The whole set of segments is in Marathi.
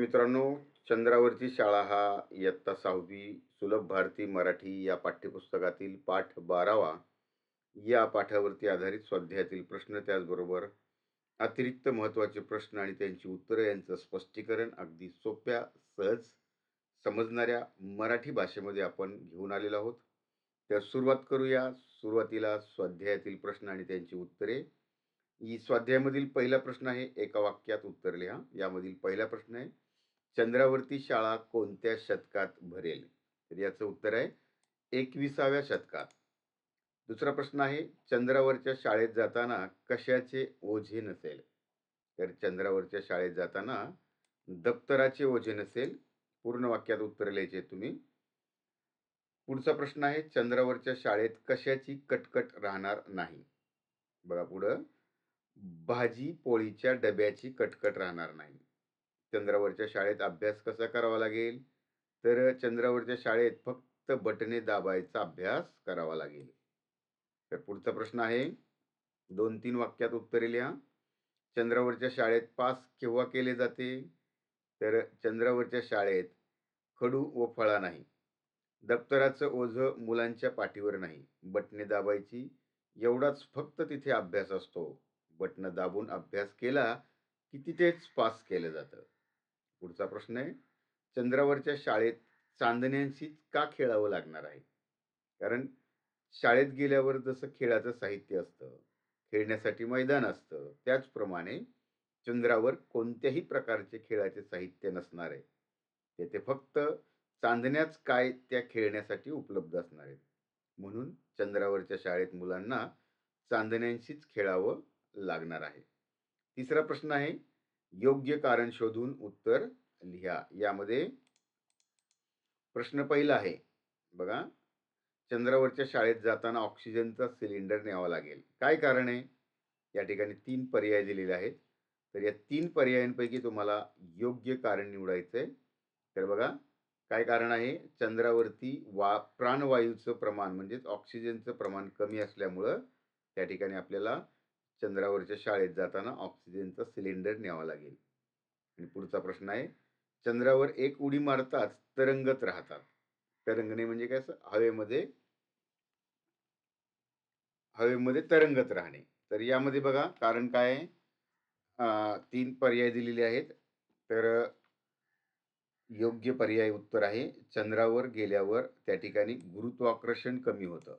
मित्रांनो चंद्रावरची शाळा हा इयत्ता सहावी सुलभ भारती मराठी या पाठ्यपुस्तकातील पाठ बारावा. या पाठावरती आधारित स्वाध्यायातील प्रश्न त्याचबरोबर अतिरिक्त महत्त्वाचे प्रश्न आणि त्यांची उत्तरं यांचं स्पष्टीकरण अगदी सोप्या सहज समजणाऱ्या मराठी भाषेमध्ये आपण घेऊन आलेलो आहोत. तर सुरुवात करूया. सुरुवातीला स्वाध्यायातील प्रश्न आणि त्यांची उत्तरे. स्वाध्यायामधील पहिला प्रश्न आहे एका वाक्यात उत्तर लिहा. यामधील पहिला प्रश्न आहे चंद्रावरती शाळा कोणत्या शतकात भरेल? तर याचं उत्तर आहे एकविसाव्या शतकात. दुसरा प्रश्न आहे चंद्रावरच्या शाळेत जाताना कशाचे ओझे नसेल? तर चंद्रावरच्या शाळेत जाताना दप्तराचे ओझे नसेल? पूर्ण वाक्यात उत्तर लिहायचे तुम्ही. पुढचा प्रश्न आहे चंद्रावरच्या शाळेत कशाची कटकट राहणार नाही? बघा पुढं. भाजी पोळीच्या डब्याची कटकट राहणार नाही. चंद्रावरच्या शाळेत अभ्यास कसा करावा लागेल? तर चंद्रावरच्या शाळेत फक्त बटणे दाबायचा अभ्यास करावा लागेल. तर पुढचा प्रश्न आहे. दोन तीन वाक्यात उत्तरे लिहा. चंद्रावरच्या शाळेत पास केव्हा केले जाते? तर चंद्रावरच्या शाळेत खडू व फळा नाही. दप्तराचं ओझं मुलांच्या पाठीवर नाही. बटणे दाबायची एवढाच फक्त तिथे अभ्यास असतो. बटणं दाबून अभ्यास केला की तिथेच पास केलं जातं. पुढचा प्रश्न आहे. चंद्रावरच्या शाळेत चांदण्यांशीच का खेळावं लागणार आहे? कारण शाळेत गेल्यावर जसं खेळाचं साहित्य असतं खेळण्यासाठी मैदान असतं त्याचप्रमाणे चंद्रावर कोणत्याही प्रकारचे खेळाचे साहित्य नसणार आहे. तेथे फक्त चांदण्याच काय त्या खेळण्यासाठी उपलब्ध असणार आहेत. म्हणून चंद्रावरच्या शाळेत मुलांना चांदण्यांशीच खेळावं लागणार आहे. तिसरा प्रश्न आहे योग्य कारण शोधून उत्तर लिहा. यामध्ये प्रश्न पहिला आहे. बघा. चंद्रावरच्या शाळेत जाताना ऑक्सिजनचा सिलेंडर न्यावा लागेल. काय कारण आहे? या ठिकाणी तीन पर्याय दिलेले आहेत. तर या तीन पर्यायांपैकी तुम्हाला योग्य कारण निवडायचं आहे तर बघा. काय कारण आहे? चंद्रावरती वा प्राणवायूचं प्रमाण म्हणजेच ऑक्सिजनचं प्रमाण कमी असल्यामुळं त्या ठिकाणी आपल्याला चंद्रावरच्या शाळेत जाताना ऑक्सिजनचा सिलेंडर न्यावा लागेल. आणि पुढचा प्रश्न आहे चंद्रावर एक उडी मारताच तरंगत राहतात. तरंगणे म्हणजे काय असं? हवेमध्ये हवेमध्ये तरंगत राहणे. तर यामध्ये बघा कारण काय? आहे तीन पर्याय दिलेले आहेत. तर योग्य पर्याय उत्तर आहे चंद्रावर गेल्यावर त्या ठिकाणी गुरुत्वाकर्षण कमी होतं.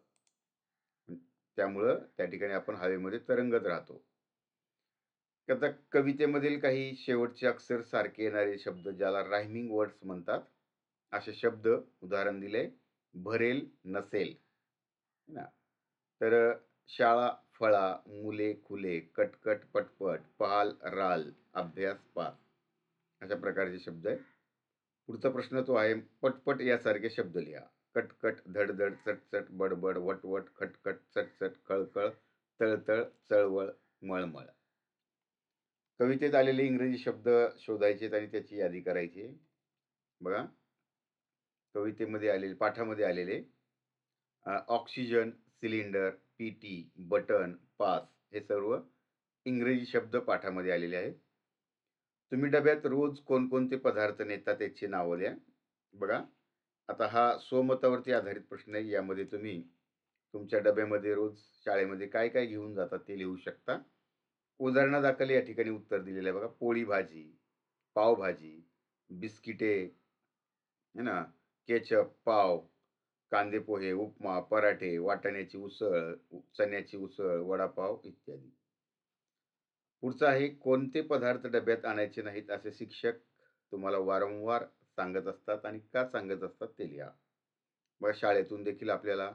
त्यामुळं त्या ठिकाणी आपण हवेमध्ये तरंगत राहतो. आता कवितेमधील काही शेवटचे अक्षर सारखे येणारे शब्द ज्याला रायमिंग वर्ड्स म्हणतात असे शब्द उदाहरण दिले भरेल नसेल. ना? तर शाळा फळा मुले खुले कटकट पटपट पाल राल अभ्यास पाल. अशा प्रकारचे शब्द आहे पुढचा प्रश्न तो आहे पटपट यासारखे शब्द लिहा. कटकट धडधड चटचट बडबड वटवट खटखट चटचट कळकळ तळतळ चळवळ मळमळ. कवितेत आलेले इंग्रजी शब्द शोधायचे आणि त्याची यादी करायची. बघा. कवितेमध्ये आलेले पाठामध्ये आलेले oxygen cylinder PT button pass हे सर्व इंग्रजी शब्द पाठामध्ये आलेले आहेत. तुम्ही डब्यात रोज कोणकोणते पदार्थ नेता त्याची नावं द्या. बघा. आता हा स्वमतावरती आधारित प्रश्न आहे. यामध्ये तुम्ही तुमच्या डब्यामध्ये रोज शाळेमध्ये काय काय घेऊन जातात ते लिहू शकता. उदाहरणादाखल या ठिकाणी उत्तर दिलेलं आहे बघा. पोळी भाजी पावभाजी बिस्किटे है ना? केचप पाव कांदे पोहे उपमा पराठे वाटाण्याची उसळ चण्याची उसळ वडापाव इत्यादी. पुढचं आहे कोणते पदार्थ डब्यात आणायचे नाहीत असे शिक्षक तुम्हाला वारंवार सांगत असतात आणि का सांगत असतात ते लिहा. मग शाळेतून देखील आपल्याला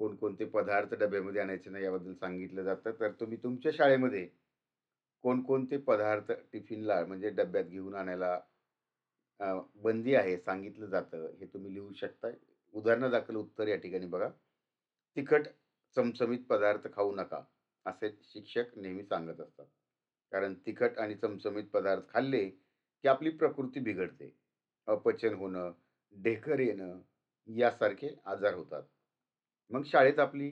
कोणकोणते पदार्थ डब्यामध्ये आणायचे नाही याबद्दल सांगितलं जातं. तर तुम्ही तुमच्या शाळेमध्ये कोणकोणते पदार्थ टिफिनला म्हणजे डब्यात घेऊन आणायला बंदी आहे सांगितलं जातं हे तुम्ही लिहू शकता उदाहरणादाखल उत्तर या ठिकाणी बघा. तिखट चमचमीत पदार्थ खाऊ नका असे शिक्षक नेहमी सांगत असतात. कारण तिखट आणि चमचमीत पदार्थ खाल्ले की आपली प्रकृती बिघडते. अपचन होणं ढेकर येणं यासारखे आजार होतात. मग शाळेत आपली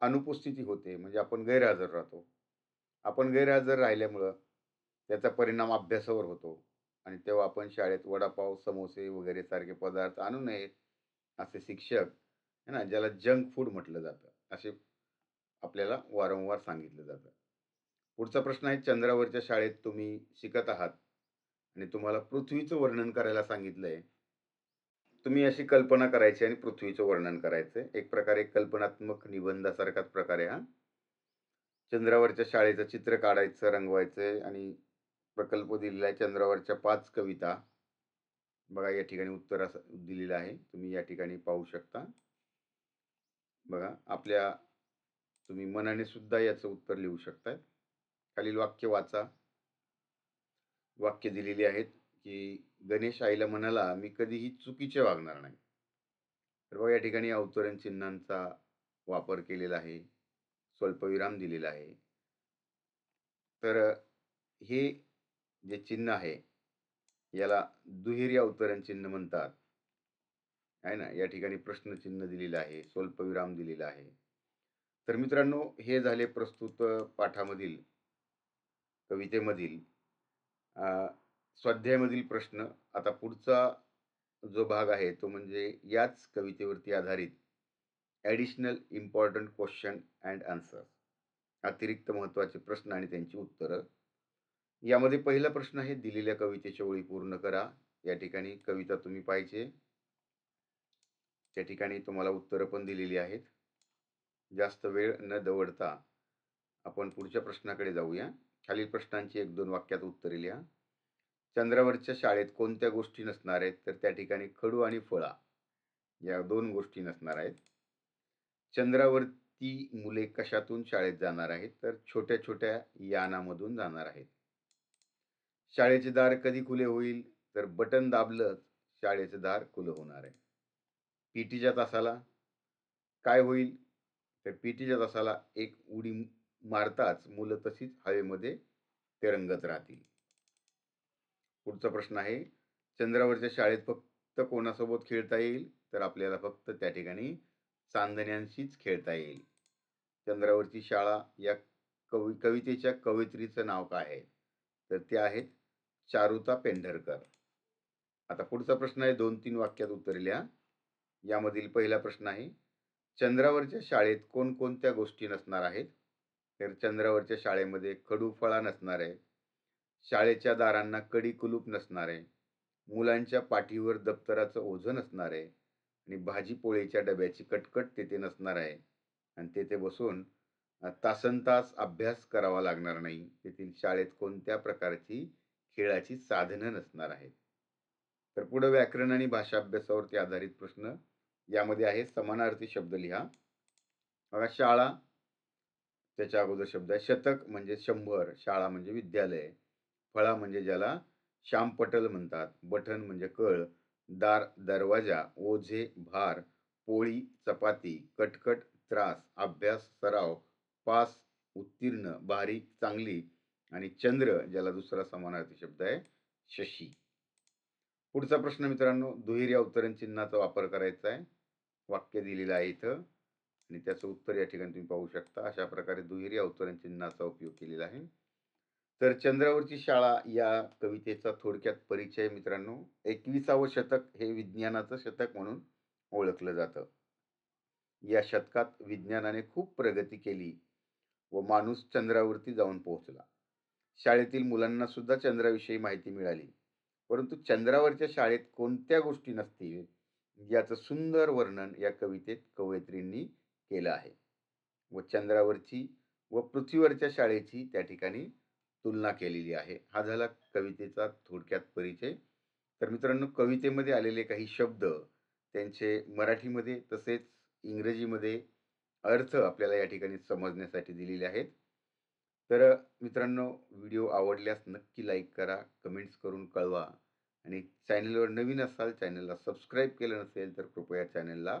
अनुपस्थिती होते म्हणजे आपण गैरहजर राहतो. आपण गैरहजर राहिल्यामुळं त्याचा परिणाम अभ्यासावर होतो आणि तेव्हा आपण शाळेत वडापाव समोसे वगैरे सारखे पदार्थ आणू नयेत असे शिक्षक है ना ज्याला जंक फूड म्हटलं जातं असे आपल्याला वारंवार सांगितलं जातं. पुढचा प्रश्न आहे चंद्रावरच्या शाळेत तुम्ही शिकत आहात. आणि तुम्हाला पृथ्वीचं वर्णन करायला सांगितलंय. तुम्ही अशी कल्पना करायची आणि पृथ्वीचं वर्णन करायचं. एक प्रकारे कल्पनात्मक निबंधासारखाच प्रकार आहे हा. चंद्रावरच्या शाळेचं चित्र काढायचं रंगवायचं आणि प्रकल्प दिलेला आहे चंद्रावरच्या पाच कविता. बघा या ठिकाणी उत्तर असं दिलेलं आहे. तुम्ही या ठिकाणी पाहू शकता. बघा आपल्या तुम्ही मनाने सुद्धा याचं उत्तर लिहू शकताय. खालील वाक्य वाचा. वाक्य दिलेली आहेत की गणेश आईला म्हणाला मी कधीही चुकीचे वागणार नाही. तर बघा या ठिकाणी अवतरण चिन्हांचा वापर केलेला आहे स्वल्पविराम दिलेला आहे. तर हे जे चिन्ह आहे याला दुहेरी अवतरण चिन्ह म्हणतात. आहे ना? या ठिकाणी प्रश्नचिन्ह दिलेलं आहे स्वल्पविराम दिलेला आहे. तर मित्रांनो हे झाले प्रस्तुत पाठामधील कवितेमधील स्वाध्यायामधील प्रश्न आता पुढचा जो भाग आहे तो म्हणजे याच कवितेवरती आधारित additional important question and answer. अतिरिक्त महत्त्वाचे प्रश्न आणि त्यांची उत्तरं. यामध्ये पहिला प्रश्न आहे दिलेल्या कवितेच्या ओळी पूर्ण करा. या ठिकाणी कविता तुम्ही पाहिजे त्या ठिकाणी तुम्हाला उत्तरं पण दिलेली आहेत. जास्त वेळ न दवडता आपण पुढच्या प्रश्नाकडे जाऊया. खालील प्रश्नांची एक दोन वाक्यात उत्तरे लिहा. चंद्रावरच्या शाळेत कोणत्या गोष्टी नसणार आहेत? तर त्या ठिकाणी खडू आणि फळा या दोन गोष्टी नसणार आहेत. चंद्रावरती मुले कशातून शाळेत जाणार आहेत? तर छोट्या छोट्या यानामधून जाणार आहेत. शाळेचे दार कधी खुले होईल? तर बटन दाबलंच शाळेचे दार खुलं होणार आहे. पीटीच्या तासाला काय होईल? तर पीटीच्या तासाला एक उडी मारताच मुलं तशीच हवेमध्ये रंगत राहतील. पुढचा प्रश्न आहे चंद्रावरच्या शाळेत फक्त कोणासोबत खेळता येईल? तर आपल्याला फक्त त्या ठिकाणी चांदण्यांशीच खेळता येईल. चंद्रावरची शाळा या कवि कवितेच्या कवयित्रीचं नाव काय आहे? तर ते आहेत चारुता पेंढरकर. आता पुढचा प्रश्न आहे दोन तीन वाक्यात उतरल्या यामधील पहिला प्रश्न आहे चंद्रावरच्या शाळेत कोणकोणत्या गोष्टी नसणार आहेत? तर चंद्रावरच्या शाळेमध्ये कडू फळा नसणार आहे शाळेच्या दारांना कडी कुलूप नसणार आहे मुलांच्या पाठीवर दप्तराचं ओझं नसणार आहे आणि भाजीपोळीच्या डब्याची कटकट तेथे नसणार आहे आणि तेथे बसून तासन तास अभ्यास करावा लागणार नाही. तेथील शाळेत कोणत्या प्रकारची खेळाची साधनं नसणार आहेत? तर पुढं व्याकरण आणि भाषा अभ्यासावरती आधारित प्रश्न. यामध्ये आहे समानार्थी शब्द लिहा. बघा शाळा त्याच्या अगोदर शब्द आहे. शतक म्हणजे शंभर शाळा म्हणजे विद्यालय फळा म्हणजे ज्याला श्यामपटल म्हणतात बटन म्हणजे कळ दार दरवाजा ओझे भार पोळी चपाती कटकट त्रास अभ्यास सराव पास उत्तीर्ण बारीक चांगली आणि चंद्र ज्याला दुसरा समानार्थी शब्द आहे शशी. पुढचा प्रश्न मित्रांनो दुहेरी अवतरण चिन्हाचा वापर करायचा आहे. वाक्य दिलेलं आहे इथं. आणि त्याचं उत्तर या ठिकाणी तुम्ही पाहू शकता. अशा प्रकारे दुहेरी अवतरण चिन्हाचा उपयोग केलेला आहे. तर चंद्रावरची शाळा या कवितेचा थोडक्यात परिचय मित्रांनो एकविसावं शतक हे विज्ञानाचं शतक म्हणून ओळखलं जातं. या शतकात विज्ञानाने खूप प्रगती केली व माणूस चंद्रावरती जाऊन पोहोचला. शाळेतील मुलांना सुद्धा चंद्राविषयी माहिती मिळाली. परंतु चंद्रावरच्या शाळेत कोणत्या गोष्टी नसतील याचं सुंदर वर्णन या कवितेत कवयित्रींनी केलं आहे. व चंद्रावरची व पृथ्वीवरच्या शाळेची त्या ठिकाणी तुलना केलेली आहे. हा झाला कवितेचा थोडक्यात परिचय. तर मित्रांनो कवितेमध्ये आलेले काही शब्द त्यांचे मराठीमध्ये तसेच इंग्रजीमध्ये अर्थ आपल्याला या ठिकाणी समजण्यासाठी दिलेले आहेत. तर मित्रांनो व्हिडिओ आवडल्यास नक्की लाईक करा कमेंट्स करून कळवा. आणि चॅनलवर नवीन असाल चॅनलला सबस्क्राईब केलं नसेल तर कृपया चॅनलला